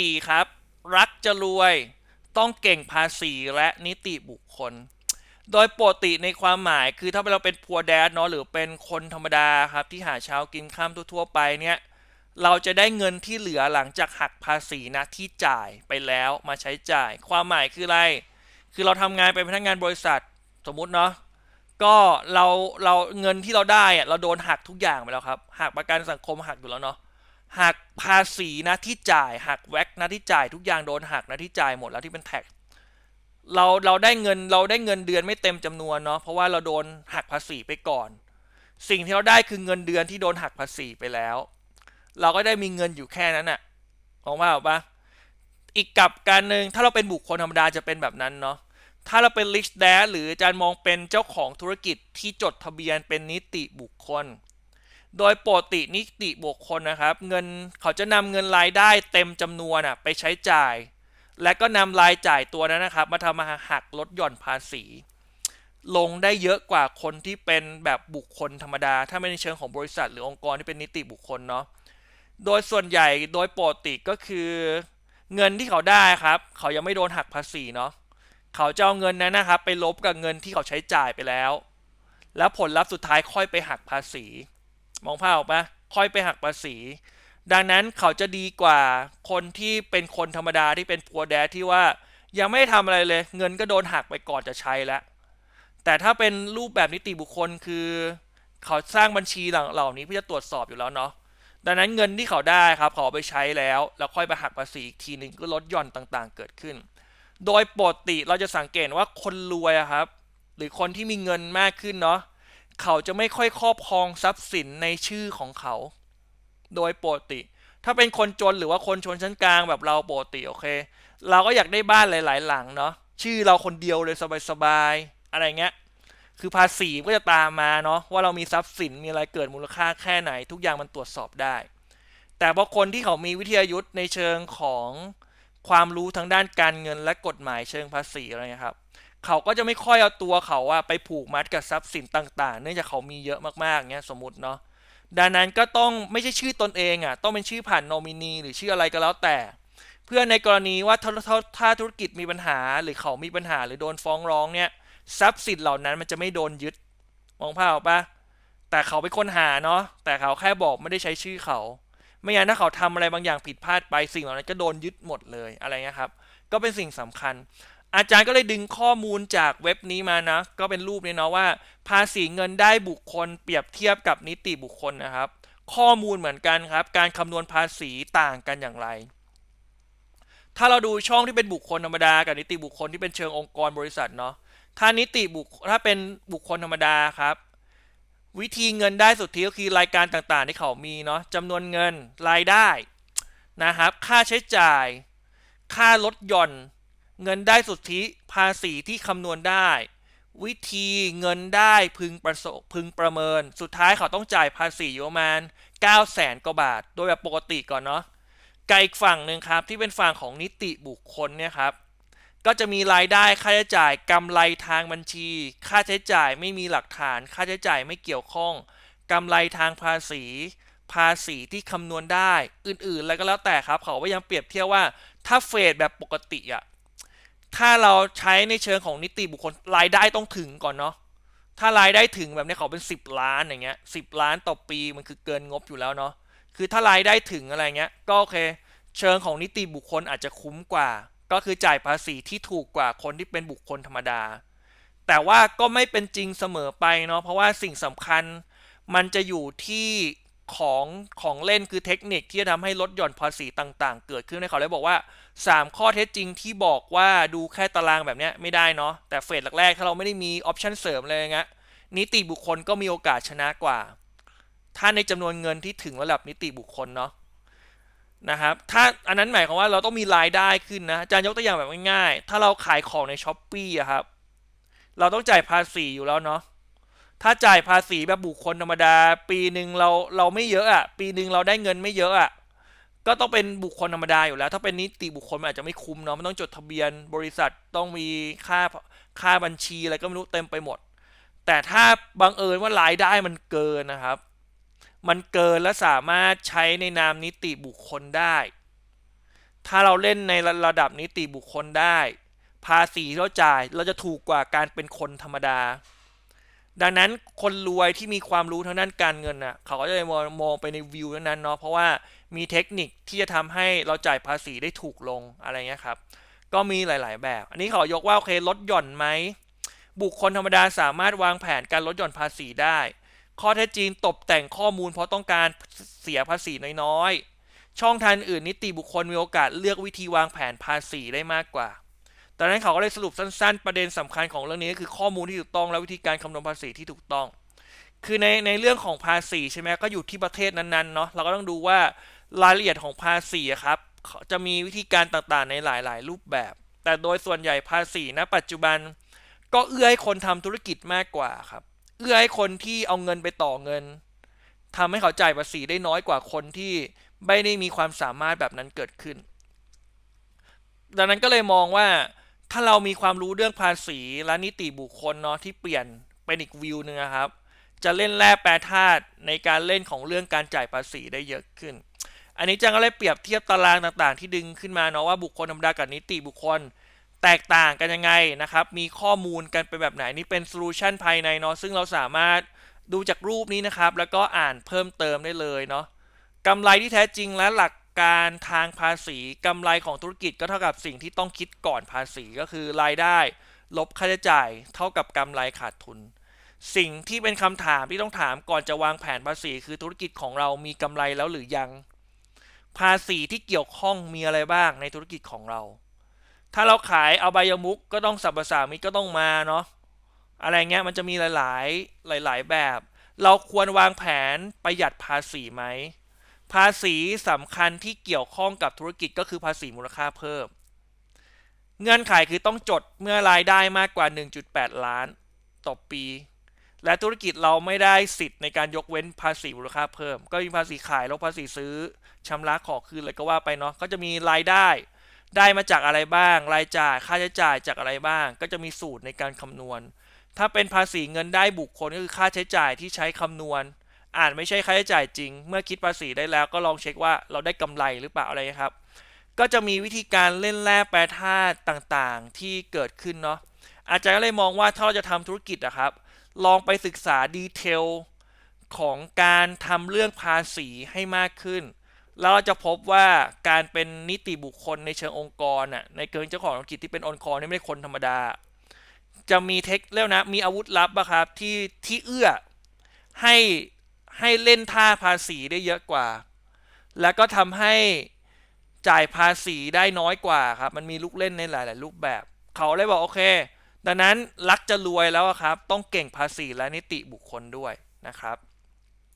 4 ครับ รักจะรวยต้องเก่งภาษีและนิติบุคคล โดยปกติในความหมายคือถ้าเราเป็นพัวแดดเนาะหรือเป็นคนธรรมดาครับ ที่หาเช้ากินข้ามทั่วๆไปเนี่ยเราจะได้เงินที่เหลือหลังจากหักภาษีนะที่จ่ายไปแล้วมาใช้จ่าย ความหมายคืออะไร คือเราทำงานเป็นพนักงานบริษัทสมมุติเนาะก็เราเราเงินที่เราได้อะเราโดนหักทุกอย่างไปแล้วครับหักประกันสังคมหักอยู่แล้วเนาะ หักภาษีนะที่จ่ายหักแว็กนะที่จ่ายทุกอย่างโดนหักนะที่จ่ายหมดแล้วที่เป็นแท็กเราเราได้เงินเราได้เงินเดือนไม่เต็มจำนวนเนาะเพราะว่าเราโดนหักภาษีไปก่อน สิ่งที่เราได้คือเงินเดือนที่โดนหักภาษีไปแล้ว เราก็ได้มีเงินอยู่แค่นั้นน่ะมองว่าออปะอีกกลับการหนึ่งถ้าเราเป็นบุคคลธรรมดาจะเป็นแบบนั้นเนาะถ้าเราเป็น rich dad หรืออาจารย์มองเป็นเจ้าของธุรกิจที่จดทะเบียนเป็นนิติบุคคล โดยปกตินิติบุคคลนะครับ เงินเขาจะนำเงินรายได้เต็มจำนวนอะไปใช้จ่าย และก็นำรายจ่ายตัวนั้นนะครับ มาทำมาหักลดหย่อนภาษี ลงได้เยอะกว่าคนที่เป็นแบบบุคคลธรรมดา ถ้าไม่ในเชิงของบริษัท หรือองค์กรที่เป็นนิติบุคคลเนาะโดยส่วนใหญ่โดยปกติก็คือเงินที่เขาได้ครับ เขายังไม่โดนหักภาษีเนาะเขาจะเอาเงินนั้นนะครับ ไปลบกับเงินที่เขาใช้จ่ายไปแล้ว แล้วผลลัพธ์สุดท้ายค่อยไปหักภาษี มองภาพออกปะค่อยไปหักภาษี ดังนั้นเขาจะดีกว่าคนที่เป็นคนธรรมดาที่เป็นพัวแดดที่ว่ายังไม่ได้ทำอะไรเลย เงินก็โดนหักไปก่อนจะใช้แล้ว แต่ถ้าเป็นรูปแบบนิติบุคคลคือ เขาสร้างบัญชีเหล่านี้เพื่อจะตรวจสอบอยู่แล้วเนาะดังนั้นเงินที่เขาได้ครับเขาไปใช้แล้ว แล้วค่อยไปหักภาษีอีกทีหนึ่งก็ลดหย่อนต่างๆ เกิดขึ้น โดยปกติเราจะสังเกตว่าคนรวยครับ หรือคนที่มีเงินมากขึ้นเนาะ เขาจะไม่ค่อยครอบครองทรัพย์สินในชื่อของเขา โดยปกติ ถ้าเป็นคนจนหรือว่าคนชนชั้นกลางแบบเราปกติโอเค เราก็อยากได้บ้านหลาย ๆ หลังเนาะชื่อเราคนเดียวเลยสบาย ๆ อะไรเงี้ยคือภาษีก็จะตามมาเนาะว่าเรามีทรัพย์สินมีอะไรเกิดมูลค่าแค่ไหน ทุกอย่างมันตรวจสอบได้ แต่พอคนที่เขามีวิทยายุทธ์ในเชิงของความรู้ทางด้านการเงินและกฎหมายเชิงภาษีอะไรเงี้ยครับ เขาก็จะไม่ค่อยเอาตัวเขาว่าไปผูกมัดกับทรัพย์สินต่างๆ เนื่องจากเขามีเยอะมากๆเงี้ยสมมติเนาะดังนั้นก็ต้องไม่ใช่ชื่อตนเองอะต้องเป็นชื่อผ่านโนมินีหรือชื่ออะไรก็แล้วแต่ เพื่อในกรณีว่าถ้าถาถาธุรกิจมีปัญหา หรือเขามีปัญหาหรือโดนฟ้องร้องเนี่ยทรัพย์สินเหล่านั้นมันจะไม่โดนยึดมองภาพออกปะแต่เขาเป็นคนหาเนาะแต่เขาแค่บอกไม่ได้ใช้ชื่อเขา ไม่งั้นถ้าเขาทำอะไรบางอย่างผิดพลาดไปสิ่งเหล่านั้นก็โดนยึดหมดเลยอะไรเงี้ยครับก็เป็นสิ่งสำคัญ อาจารย์ก็เลยดึงข้อมูลจากเว็บนี้มานะ ก็เป็นรูปนี้เนาะว่า ภาษีเงินได้บุคคล เปรียบเทียบกับนิติบุคคลนะครับ ข้อมูลเหมือนกันครับ การคำนวณภาษีต่างกันอย่างไร ถ้าเราดูช่องที่เป็นบุคคลธรรมดากับนิติบุคคลที่เป็นเชิงองค์กรบริษัทเนาะถ้านิติบุคถ้าเป็นบุคคลธรรมดาครับ วิธีเงินได้สุทธิก็คือรายการต่างๆ ที่เขามีเนาะจำนวนเงินรายได้นะครับ ค่าใช้จ่าย ค่าลดหย่อน เงินได้สุทธิภาษีที่คำนวณได้ วิธีเงินได้พึงประสบพึงประเมิน สุดท้ายเขาต้องจ่ายภาษีอยู่ประมาณ 9 0 0แสนกว่าบาท โดยแบบปกติก่อนเนาะกับอีกฝั่งหนึ่งครับที่เป็นฝั่งของนิติบุคคลเนี่ยครับก็จะมีรายได้ค่าใช้จ่ายกำไรทางบัญชี ค่าใช้จ่ายไม่มีหลักฐาน ค่าใช้จ่ายไม่เกี่ยวข้องกำไรทางภาษี ภาษีที่คำนวณได้ อื่นๆ แล้วก็แล้วแต่ครับ เขาพยายามเปรียบเทียบว่า ถ้าเฟดแบบปกติอะ ถ้าเราใช้ในเชิงของนิติบุคคลรายได้ต้องถึงก่อนเนาะถ้ารายได้ถึงแบบนี้เขาเป็น 10 ล้านอย่างเงี้ยสิล้านต่อปีมันคือเกินงบอยู่แล้วเนาะคือถ้ารายได้ถึงอะไรเงี้ยก็โอเค เชิงของนิติบุคคลอาจจะคุ้มกว่า ก็คือจ่ายภาษีที่ถูกกว่าคนที่เป็นบุคคลธรรมดา แต่ว่าก็ไม่เป็นจริงเสมอไปเนาะเพราะว่าสิ่งสำคัญมันจะอยู่ที่ของของเล่นคือเทคนิคที่จะทำให้ลดหย่อนภาษีต่างๆ เกิดขึ้นในเขาเลยบอกว่า 3 ข้อเท็จจริงที่บอกว่าดูแค่ตารางแบบนี้ไม่ได้เนาะแต่เฟสแรกๆถ้าเราไม่ได้มีออปชันเสริมเลยเงี้ยนิติบุคคลก็มีโอกาสชนะกว่า ถ้าในจำนวนเงินที่ถึงระดับนิติบุคคลเนาะนะครับถ้าอันนั้นหมายความว่าเราต้องมีรายได้ขึ้นนะอาจารย์ยกตัวอย่างแบบง่ายๆถ้าเราขายของในช้อปปี้อะครับเราต้องจ่ายภาษีอยู่แล้วเนาะถ้าจ่ายภาษีแบบบุคคลธรรมดา ปีหนึ่งเราเราไม่เยอะอะปีหนึ่งเราได้เงินไม่เยอะอะ ก็ต้องเป็นบุคคลธรรมดาอยู่แล้ว ถ้าเป็นนิติบุคคลมันอาจจะไม่คุ้มเนาะมันต้องจดทะเบียนบริษัทต้องมีค่าค่าบัญชีอะไรก็ไม่รู้เต็มไปหมด แต่ถ้าบังเอิญว่ารายได้มันเกินนะครับ มันเกินและสามารถใช้ในนามนิติบุคคลได้ ถ้าเราเล่นในระดับนิติบุคคลได้ ภาษีที่เราจ่ายเราจะถูกกว่าการเป็นคนธรรมดา ดังนั้นคนรวยที่มีความรู้ทางด้านการเงินน่ะเขาก็จะมองมองไปในวิวนั้นเนาะเพราะว่า มีเทคนิคที่จะทำให้เราจ่ายภาษีได้ถูกลงอะไรเงี้ยครับ ก็มีหลาย ๆ แบบ อันนี้เขายกว่าโอเคลดหย่อนไหม บุคคลธรรมดาสามารถวางแผนการลดหย่อนภาษีได้ ข้อเท็จจริงตบแต่งข้อมูลเพราะต้องการเสียภาษีน้อยๆ ช่องทางอื่นนิติบุคคลมีโอกาสเลือกวิธีวางแผนภาษีได้มากกว่าดังนั้นเขาก็เลยสรุปสั้น ๆ ประเด็นสำคัญของเรื่องนี้ก็คือข้อมูลที่ถูกต้องและวิธีการคำนวณภาษีที่ถูกต้อง คือในในเรื่องของภาษีใช่ไหมก็อยู่ที่ประเทศนั้นๆเนาะเราก็ต้องดูว่า รายละเอียดของภาษีครับจะมีวิธีการต่างๆในหลายๆ รูปแบบ แต่โดยส่วนใหญ่ภาษีณปัจจุบัน ก็เอื้อให้คนทำธุรกิจมากกว่าครับ เอื้อให้คนที่เอาเงินไปต่อเงินทำให้เขาจ่ายภาษีได้น้อยกว่าคนที่ไม่ได้มีความสามารถแบบนั้นเกิดขึ้น ดังนั้นก็เลยมองว่าถ้าเรามีความรู้เรื่องภาษีและนิติบุคคลเนาะที่เปลี่ยนเป็นอีกวิวหนึ่งครับ จะเล่นแร่แปรธาตุในการเล่นของเรื่องการจ่ายภาษีได้เยอะขึ้น อันนี้จังก็เลยเปรียบเทียบตารางต่างๆ ที่ดึงขึ้นมาเนาะว่าบุคคลธรรมดากับนิติบุคคลแตกต่างกันยังไงนะครับ มีข้อมูลกันเป็นแบบไหนนี่เป็นโซลูชันภายในเนาะซึ่งเราสามารถดูจากรูปนี้นะครับ แล้วก็อ่านเพิ่มเติมได้เลยเนาะกำไรที่แท้จริงและหลักการทางภาษีกำไรของธุรกิจก็เท่ากับสิ่งที่ต้องคิดก่อนภาษีก็คือรายได้ ลบค่าใช้จ่าย เท่ากับกำไรขาดทุน สิ่งที่เป็นคำถามที่ต้องถามก่อนจะวางแผนภาษี คือธุรกิจของเรามีกำไรแล้วหรือยัง ภาษีที่เกี่ยวข้องมีอะไรบ้างในธุรกิจของเรา ถ้าเราขายเอาใบยมุกก็ต้องสัมปสามิตก็ต้องมาเนาะอะไรเงี้ยมันจะมีหลาย ๆ หลาย ๆ แบบ เราควรวางแผนประหยัดภาษีไหม ภาษีสำคัญที่เกี่ยวข้องกับธุรกิจก็คือภาษีมูลค่าเพิ่ม เงื่อนไขคือต้องจดเมื่อรายได้มากกว่า 1.8 ล้านต่อปี และธุรกิจเราไม่ได้สิทธิ์ในการยกเว้นภาษีมูลค่าเพิ่ม ก็มีภาษีขายลบภาษีซื้อชำระขอคืนอะไรก็ว่าไปเนาะก็จะมีรายได้ ได้มาจากอะไรบ้าง รายจ่ายค่าใช้จ่ายจากอะไรบ้าง ก็จะมีสูตรในการคำนวณ ถ้าเป็นภาษีเงินได้บุคคลก็คือค่าใช้จ่ายที่ใช้คำนวณอาจไม่ใช่ค่าใช้จ่ายจริง เมื่อคิดภาษีได้แล้วก็ลองเช็คว่าเราได้กำไรหรือเปล่าอะไรครับ ก็จะมีวิธีการเล่นแร่แปรธาตุต่างๆ ที่เกิดขึ้นเนาะอาจารย์ก็เลยมองว่าถ้าเราจะทำธุรกิจนะครับ ลองไปศึกษาดีเทลของการทำเรื่องภาษีให้มากขึ้น แล้วเราจะพบว่าการเป็นนิติบุคคลในเชิงองค์กรน่ะในเกินเจ้าของธุรกิจที่เป็นองค์กรนี่ไม่ได้คนธรรมดา จะมีเทคเรียกนะมีอาวุธลับอะครับที่ที่เอื้อให้ให้เล่นท่าภาษีได้เยอะกว่า แล้วก็ทำให้จ่ายภาษีได้น้อยกว่าครับ มันมีลูกเล่นในหลาย ๆ รูปแบบ เขาเลยบอกโอเค ดังนั้นรักจะรวยแล้วครับ ต้องเก่งภาษีและนิติบุคคลด้วยนะครับ